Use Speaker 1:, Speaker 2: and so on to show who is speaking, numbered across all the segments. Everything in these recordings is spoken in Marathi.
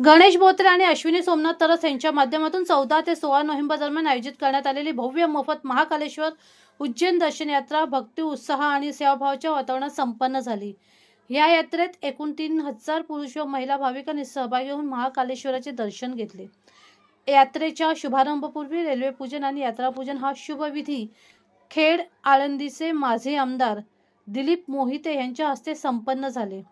Speaker 1: गणेश बोत्रे आणि अश्विनी सोमनाथ तरस यांच्या माध्यमातून चौदा ते सोळा नोव्हेंबर दरम्यान आयोजित करण्यात आलेली भव्य मोफत महाकालेश्वर उज्जैन दर्शन यात्रा भक्ती उत्साह आणि सेवाभावाच्या वातावरणात संपन्न झाली. या यात्रेत एकूण तीन हजार पुरुष व महिला भाविकांनी सहभागी होऊन महाकालेश्वराचे दर्शन घेतले. यात्रेच्या शुभारंभपूर्वी रेल्वे पूजन आणि यात्रापूजन हा शुभविधी खेड आळंदीचे माझे आमदार दिलीप मोहिते यांच्या हस्ते संपन्न झाले.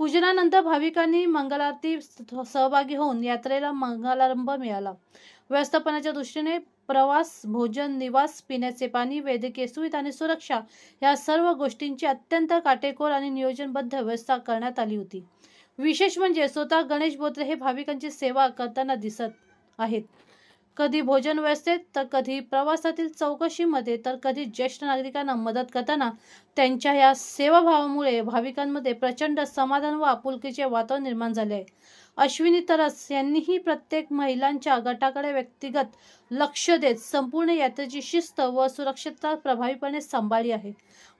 Speaker 1: पूजनानंतर भाविकांनी मंगलारती सहभागी होऊन यात्रेला मंगलारंभ मिळाला. व्यवस्थापनाच्या दृष्टीने प्रवास भोजन निवास पिण्याचे पाणी वैद्यकीय सुविधा आणि सुरक्षा या सर्व गोष्टींची अत्यंत काटेकोर आणि नियोजनबद्ध व्यवस्था करण्यात आली होती. विशेष म्हणजे स्वतः गणेश बोत्रे हे भाविकांची सेवा करताना दिसत आहेत. कधी भोजन व्यवस्थेत तर कधी प्रवासातील चौकशीमध्ये तर कधी ज्येष्ठ नागरिकांना मदत करताना त्यांच्या या सेवाभावामुळे भाविकांमध्ये प्रचंड समाधान व आपुलकीचे वातावरण निर्माण झाले. आहे अश्विनी तरस यांनीही प्रत्येक महिलांच्या गटाकडे व्यक्तिगत लक्ष देत संपूर्ण यात्रेची शिस्त व सुरक्षितता प्रभावीपणे सांभाळली आहे.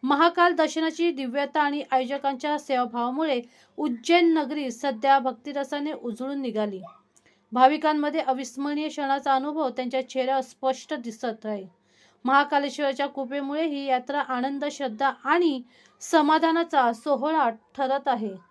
Speaker 1: महाकाल दर्शनाची दिव्यता आणि आयोजकांच्या सेवाभावामुळे उज्जैन नगरी सध्या भक्तिरसाने उजळून निघाली. भाविकांमध्ये अविस्मरणीय क्षणाचा अनुभव त्यांच्या चेहऱ्यावर स्पष्ट दिसत आहे. महाकालेश्वराच्या कृपेमुळे ही यात्रा आनंद श्रद्धा आणि समाधानाचा सोहळा ठरत आहे.